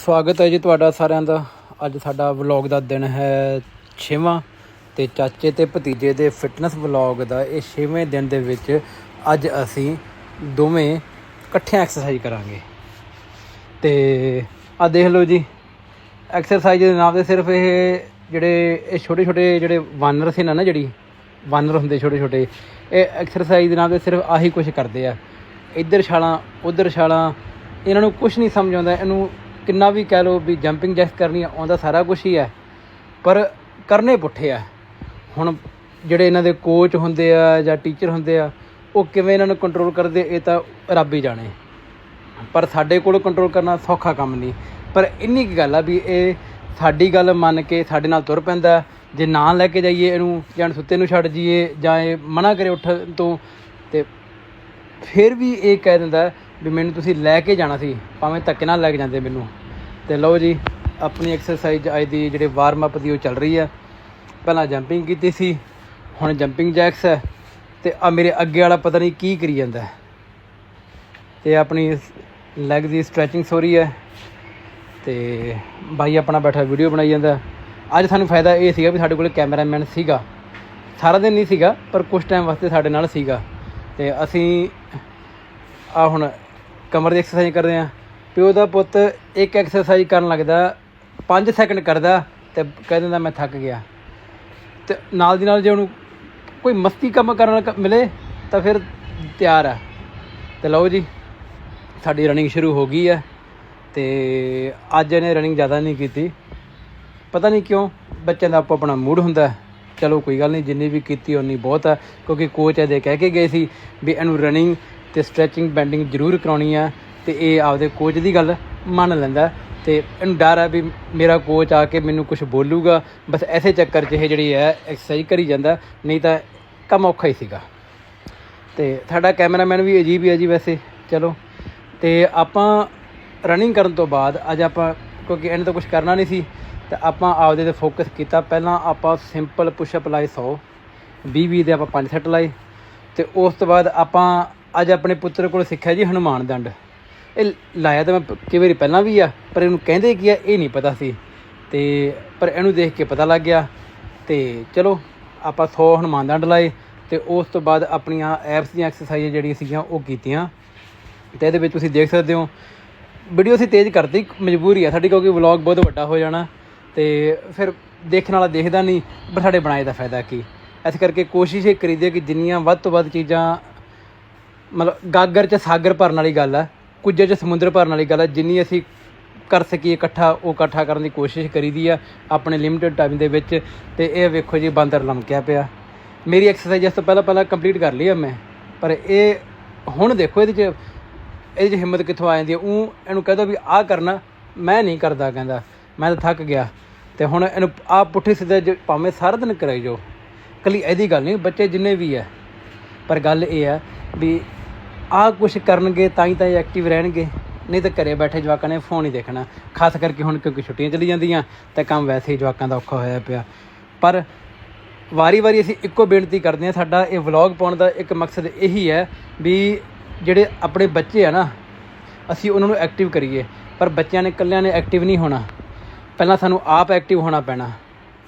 ਸਵਾਗਤ ਹੈ ਜੀ ਤੁਹਾਡਾ ਸਾਰਿਆਂ ਦਾ। ਅੱਜ ਸਾਡਾ ਵਲੌਗ ਦਾ ਦਿਨ ਹੈ 6ਵਾਂ ਤੇ ਚਾਚੇ ਤੇ ਭਤੀਜੇ ਦੇ ਫਿਟਨੈਸ ਵਲੌਗ ਦਾ ਇਹ 6ਵੇਂ ਦਿਨ ਦੇ ਵਿੱਚ ਅੱਜ ਅਸੀਂ ਦੋਵੇਂ ਇਕੱਠਿਆਂ ਐਕਸਰਸਾਈਜ਼ ਕਰਾਂਗੇ। ਤੇ ਆ ਦੇਖ ਲਓ ਜੀ ਐਕਸਰਸਾਈਜ਼ ਦੇ ਨਾਮ ਤੇ ਸਿਰਫ ਇਹ ਜਿਹੜੇ ਇਹ ਛੋਟੇ ਛੋਟੇ ਜਿਹੜੇ ਵਾਨਰ ਸੀ ਨਾ ਨਾ ਜਿਹੜੀ ਵਾਨਰ ਹੁੰਦੇ ਛੋਟੇ ਛੋਟੇ ਇਹ ਐਕਸਰਸਾਈਜ਼ ਦੇ ਨਾਮ ਤੇ ਸਿਰਫ ਆਹੀ ਕੁਝ ਕਰਦੇ ਆ। ਇੱਧਰ ਛਾਲਾਂ, ਉੱਧਰ ਛਾਲਾਂ, ਇਹਨਾਂ ਨੂੰ ਕੁਝ ਨਹੀਂ ਸਮਝ ਆਉਂਦਾ, ਇਹਨੂੰ ਕਿੰਨਾ ਵੀ ਕਹਿ ਲਓ ਵੀ ਜੰਪਿੰਗ ਜੈਕ ਕਰਨੀ ਆ, ਆਉਂਦਾ ਸਾਰਾ ਕੁਝ ਹੀ ਹੈ ਪਰ ਕਰਨੇ ਪੁੱਠੇ ਆ। ਹੁਣ ਜਿਹੜੇ ਇਹਨਾਂ ਦੇ ਕੋਚ ਹੁੰਦੇ ਆ ਜਾਂ ਟੀਚਰ ਹੁੰਦੇ ਆ ਉਹ ਕਿਵੇਂ ਇਹਨਾਂ ਨੂੰ ਕੰਟਰੋਲ ਕਰਦੇ ਇਹ ਤਾਂ ਰੱਬ ਹੀ ਜਾਣੇ। ਪਰ ਸਾਡੇ ਕੋਲ ਕੰਟਰੋਲ ਕਰਨਾ ਸੌਖਾ ਕੰਮ ਨਹੀਂ। ਪਰ ਇੰਨੀ ਕੀ ਗੱਲ ਆ ਵੀ ਇਹ ਸਾਡੀ ਗੱਲ ਮੰਨ ਕੇ ਸਾਡੇ ਨਾਲ ਤੁਰ ਪੈਂਦਾ ਜੇ ਨਾ ਲੈ ਕੇ ਜਾਈਏ ਇਹਨੂੰ ਜਾਂ ਸੁੱਤੇ ਨੂੰ ਛੱਡ ਜਾਈਏ ਜਾਂ ਇਹ ਮਨਾ ਕਰੇ ਉੱਠਣ ਤੋਂ ਤੇ ਫਿਰ ਵੀ ਇਹ ਕਹਿ ਦਿੰਦਾ ਵੀ ਮੈਨੂੰ ਤੁਸੀਂ ਲੈ ਕੇ ਜਾਣਾ ਸੀ, ਭਾਵੇਂ ਧੱਕੇ ਨਾਲ ਲੈ ਕੇ ਜਾਂਦੇ ਮੈਨੂੰ। ਤੇ ਲਓ ਜੀ, ਆਪਣੀ ਐਕਸਰਸਾਈਜ਼ ਅੱਜ ਦੀ ਜਿਹੜੇ ਵਾਰਮ ਅਪ ਦੀ ਉਹ ਚੱਲ ਰਹੀ ਹੈ। ਪਹਿਲਾਂ ਜੰਪਿੰਗ ਕੀਤੀ ਸੀ, ਹੁਣ ਜੰਪਿੰਗ ਜੈਕਸ ਹੈ। ਤੇ ਆ ਮੇਰੇ ਅੱਗੇ ਵਾਲਾ ਪਤਾ ਨਹੀਂ ਕੀ ਕਰੀ ਜਾਂਦਾ ਹੈ। ਤੇ ਆਪਣੀ ਲੈਗ ਦੀ ਸਟ੍ਰੈਚਿੰਗ ਹੋ ਰਹੀ ਹੈ। ਤੇ ਬਾਈ ਆਪਣਾ ਬੈਠਾ ਵੀਡੀਓ ਬਣਾਈ ਜਾਂਦਾ ਅੱਜ ਸਾਨੂੰ ਫਾਇਦਾ ਇਹ ਸੀਗਾ ਵੀ ਸਾਡੇ ਕੋਲ ਕੈਮਰਾਮੈਨ ਸੀਗਾ। ਸਾਰਾ ਦਿਨ ਨਹੀਂ ਸੀਗਾ, ਪਰ ਕੁਝ ਟਾਈਮ ਵਾਸਤੇ ਸਾਡੇ ਨਾਲ ਸੀਗਾ। ਤੇ ਅਸੀਂ ਆ ਹੁਣ ਕਮਰ ਦੀ ਐਕਸਰਸਾਈਜ਼ ਕਰਦੇ ਆ ਪਿਓ ਦਾ ਪੁੱਤ ਇੱਕ ਐਕਸਰਸਾਈਜ਼ ਕਰਨ ਲੱਗਦਾ 5 ਸੈਕਿੰਡ ਕਰਦਾ ਤੇ ਕਹਿ ਦਿੰਦਾ ਮੈਂ ਥੱਕ ਗਿਆ। ਤੇ ਨਾਲ ਦੀ ਨਾਲ ਜੇ ਉਹਨੂੰ ਕੋਈ ਮਸਤੀ ਕੰਮ ਕਰਨ ਮਿਲੇ ਤਾਂ ਫਿਰ ਤਿਆਰ ਆ। ਤੇ ਲਓ ਜੀ, ਸਾਡੀ ਰਨਿੰਗ ਸ਼ੁਰੂ ਹੋ ਗਈ ਹੈ ਤੇ ਅੱਜ ਇਹਨੇ ਰਨਿੰਗ ਜ਼ਿਆਦਾ ਨਹੀਂ ਕੀਤੀ। ਪਤਾ ਨਹੀਂ ਕਿਉਂ ਬੱਚਿਆਂ ਦਾ ਆਪੋ ਆਪਣਾ ਮੂਡ ਹੁੰਦਾ ਚਲੋ ਕੋਈ ਗੱਲ ਨਹੀਂ, ਜਿੰਨੀ ਵੀ ਕੀਤੀ ਉਨੀ ਬਹੁਤ ਆ, ਕਿਉਂਕਿ ਕੋਚ ਇਹਦੇ ਕਹਿ ਕੇ ਗਏ ਸੀ ਵੀ ਇਹਨੂੰ ਰਨਿੰਗ ਤੇ ਸਟ੍ਰੈਚਿੰਗ ਬੈਂਡਿੰਗ ਜ਼ਰੂਰ ਕਰਾਉਣੀ ਆ ਤੇ ਇਹ ਆਪਦੇ ਕੋਚ ਦੀ ਗੱਲ ਮੰਨ ਲੈਂਦਾ ਤੇ ਇਹਨੂੰ ਡਰ ਹੈ ਵੀ ਮੇਰਾ ਕੋਚ ਆ ਕੇ ਮੈਨੂੰ ਕੁਝ ਬੋਲੂਗਾ। ਬਸ ਐਸੇ ਚੱਕਰ 'ਚ ਇਹ ਜਿਹੜੀ ਹੈ ਐਕਸਰਸਾਈਜ਼ ਕਰੀ ਜਾਂਦਾ। ਨਹੀਂ ਤਾਂ ਕੰਮ ਔਖਾ ਹੀ ਸੀਗਾ। ਤੇ ਸਾਡਾ ਕੈਮਰਾਮੈਨ ਵੀ ਅਜੀਬ ਹੀ ਹੈ ਜੀ ਵੈਸੇ। ਚਲੋ, ਤੇ ਆਪਾਂ ਰਨਿੰਗ ਕਰਨ ਤੋਂ ਬਾਅਦ ਅੱਜ ਆਪਾਂ, ਕਿਉਂਕਿ ਇਹਨੇ ਤਾਂ ਕੁਝ ਕਰਨਾ ਨਹੀਂ ਸੀ, ਤਾਂ ਆਪਾਂ ਆਪਦੇ ਤੇ ਫੋਕਸ ਕੀਤਾ। ਪਹਿਲਾਂ ਆਪਾਂ ਸਿੰਪਲ ਪੁਸ਼ਅਪ ਲਾਏ 100 20 20 ਦੇ ਆਪਾਂ ਪੰਜ ਸੈੱਟ ਲਾਏ। ਤੇ ਉਸ ਤੋਂ ਬਾਅਦ ਆਪਾਂ ਅੱਜ ਆਪਣੇ ਪੁੱਤਰ ਕੋਲ ਸਿੱਖਿਆ ਜੀ ਹਨੂਮਾਨ ਦੰਡ। ਇਹ ਲਾਇਆ ਤਾਂ ਮੈਂ ਕਈ ਵਾਰੀ ਪਹਿਲਾਂ ਵੀ ਆ, ਪਰ ਇਹਨੂੰ ਕਹਿੰਦੇ ਕੀ ਆ, ਇਹ ਨਹੀਂ ਪਤਾ ਸੀ। ਤੇ ਪਰ ਇਹਨੂੰ ਦੇਖ ਕੇ ਪਤਾ ਲੱਗ ਗਿਆ। ਤੇ ਚਲੋ, ਆਪਾਂ 100 ਹਨੂਮਾਨ ਦੰਡ ਲਾਏ ਤੇ ਉਸ ਤੋਂ ਬਾਅਦ ਆਪਣੀਆਂ ਐਪਸ ਦੀਆਂ ਐਕਸਰਸਾਈਜ਼ ਜਿਹੜੀਆਂ ਸੀਗੀਆਂ, ਉਹ ਕੀਤੀਆਂ। ਤੇ ਇਹਦੇ ਵਿੱਚ ਤੁਸੀਂ ਦੇਖ ਸਕਦੇ ਹੋ ਵੀਡੀਓ ਅਸੀਂ ਤੇਜ਼ ਕਰਤੀ, ਮਜਬੂਰੀ ਆ ਸਾਡੀ, ਕਿਉਂਕਿ ਵਲੌਗ ਬਹੁਤ ਵੱਡਾ ਹੋ ਜਾਣਾ। ਤੇ ਫਿਰ ਦੇਖਣ ਵਾਲਾ ਦੇਖਦਾ ਨਹੀਂ, ਪਰ ਸਾਡੇ ਬਣਾਏ ਦਾ ਫਾਇਦਾ ਕੀ? ਇਸ ਕਰਕੇ ਕੋਸ਼ਿਸ਼ ਇਹ ਕਰੀਦੀ ਕਿ ਜਿੰਨੀਆਂ ਵੱਧ ਤੋਂ ਵੱਧ ਚੀਜ਼ਾਂ ਮਤਲਬ ਗਾਗਰ 'ਚ ਸਾਗਰ ਭਰਨ ਵਾਲੀ ਗੱਲ ਆ, ਕੁੱਜੇ 'ਚ ਸਮੁੰਦਰ ਭਰਨ ਵਾਲੀ ਗੱਲ ਆ, ਜਿੰਨੀ ਅਸੀਂ ਕਰ ਸਕੀਏ ਇਕੱਠਾ, ਉਹ ਇਕੱਠਾ ਕਰਨ ਦੀ ਕੋਸ਼ਿਸ਼ ਕਰੀਦੀ ਆ ਆਪਣੇ ਲਿਮਿਟਿਡ ਟਾਈਮ ਦੇ ਵਿੱਚ, ਤੇ ਇਹ ਵੇਖੋ ਜੀ ਬਾਂਦਰ ਲਮਕਿਆ ਪਿਆ। ਮੇਰੀ ਐਕਸਰਸਾਈਜ਼ ਇਸ ਤੋਂ ਪਹਿਲਾਂ ਪਹਿਲਾਂ ਕੰਪਲੀਟ ਕਰ ਲਈ ਆ ਮੈਂ, ਪਰ ਇਹ ਹੁਣ ਦੇਖੋ ਇਹਦੇ 'ਚ ਇਹਦੇ 'ਚ ਹਿੰਮਤ ਕਿੱਥੋਂ ਆ ਜਾਂਦੀ ਹੈ ਉਹ ਇਹਨੂੰ ਕਹਦਾ ਵੀ ਆਹ ਕਰਨਾ, ਮੈਂ ਨਹੀਂ ਕਰਦਾ ਕਹਿੰਦਾ, ਮੈਂ ਤਾਂ ਥੱਕ ਗਿਆ। ਤੇ ਹੁਣ ਇਹਨੂੰ ਆਹ ਪੁੱਠੇ ਸਿੱਧੇ ਜ- ਭਾਵੇਂ ਸਾਰਾ ਦਿਨ ਕਰਾਈ ਜੋ ਕੱਲੀ ਇਹਦੀ ਗੱਲ ਨਹੀਂ, ਬੱਚੇ ਜਿੰਨੇ ਵੀ ਹੈ ਪਰ ਗੱਲ ਇਹ ਹੈ ਵੀ ਆਹ ਕੁਝ ਕਰਨਗੇ, ਤਾਂ ਹੀ ਤਾਂ ਇਹ ਐਕਟਿਵ ਰਹਿਣਗੇ। ਨਹੀਂ ਤਾਂ ਘਰੇ ਬੈਠੇ ਜਵਾਕਾਂ ਨੇ ਫੋਨ ਹੀ ਦੇਖਣਾ। ਖਾਸ ਕਰਕੇ ਹੁਣ ਕਿਉਂਕਿ ਛੁੱਟੀਆਂ ਚਲੀ ਜਾਂਦੀਆਂ, ਤਾਂ ਕੰਮ ਵੈਸੇ ਹੀ ਜਵਾਕਾਂ ਦਾ ਔਖਾ ਹੋਇਆ ਪਿਆ। ਪਰ ਵਾਰੀ-ਵਾਰੀ ਅਸੀਂ ਇੱਕੋ ਬੇਨਤੀ ਕਰਦੇ ਹਾਂ, ਸਾਡਾ ਇਹ ਵਲੌਗ ਪਾਉਣ ਦਾ ਇੱਕ ਮਕਸਦ ਇਹੀ ਹੈ ਵੀ ਜਿਹੜੇ ਆਪਣੇ ਬੱਚੇ ਆ ਨਾ, ਅਸੀਂ ਉਹਨਾਂ ਨੂੰ ਐਕਟਿਵ ਕਰੀਏ। ਪਰ ਬੱਚਿਆਂ ਨੇ, ਇਕੱਲਿਆਂ ਨੇ ਐਕਟਿਵ ਨਹੀਂ ਹੋਣਾ। ਪਹਿਲਾਂ ਸਾਨੂੰ ਆਪ ਐਕਟਿਵ ਹੋਣਾ ਪੈਣਾ।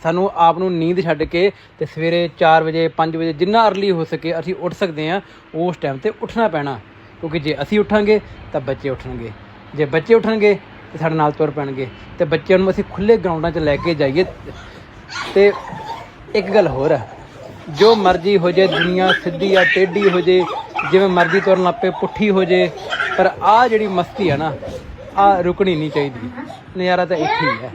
ਸਾਨੂੰ ਆਪ ਨੂੰ ਨੀਂਦ ਛੱਡ ਕੇ ਤੇ ਸਵੇਰੇ 4 ਵਜੇ 5 ਵਜੇ ਜਿੰਨਾ ਅਰਲੀ ਹੋ ਸਕੇ ਅਸੀਂ ਉੱਠ ਸਕਦੇ ਹਾਂ, ਉਸ ਟਾਈਮ ਤੇ ਉੱਠਣਾ ਪੈਣਾ। ਕਿਉਂਕਿ ਜੇ ਅਸੀਂ ਉੱਠਾਂਗੇ ਤਾਂ ਬੱਚੇ ਉੱਠਣਗੇ। ਜੇ ਬੱਚੇ ਉੱਠਣਗੇ ਤੇ ਸਾਡੇ ਨਾਲ ਤੁਰ ਪੈਣਗੇ। ਤੇ ਬੱਚਿਆਂ ਨੂੰ ਅਸੀਂ ਖੁੱਲੇ ਗਰਾਊਂਡਾਂ 'ਚ ਲੈ ਕੇ ਜਾਈਏ। ਤੇ ਇੱਕ ਗੱਲ ਹੋਰ ਹੈ ਜੋ ਮਰਜ਼ੀ ਹੋ ਜੇ, ਦੁਨੀਆ ਸਿੱਧੀ ਆ, ਟੇਢੀ ਹੋ ਜੇ, ਜਿਵੇਂ ਮਰਜ਼ੀ ਤੁਰਨ ਲੱਪੇ ਪੁੱਠੀ ਹੋ ਜੇ, ਪਰ ਆ ਜਿਹੜੀ ਮਸਤੀ ਆ ਨਾ ਆ ਰੁਕਣੀ ਨਹੀਂ ਚਾਹੀਦੀ। ਨਜ਼ਾਰਾ ਤਾਂ ਇੱਥੇ ਹੀ ਹੈ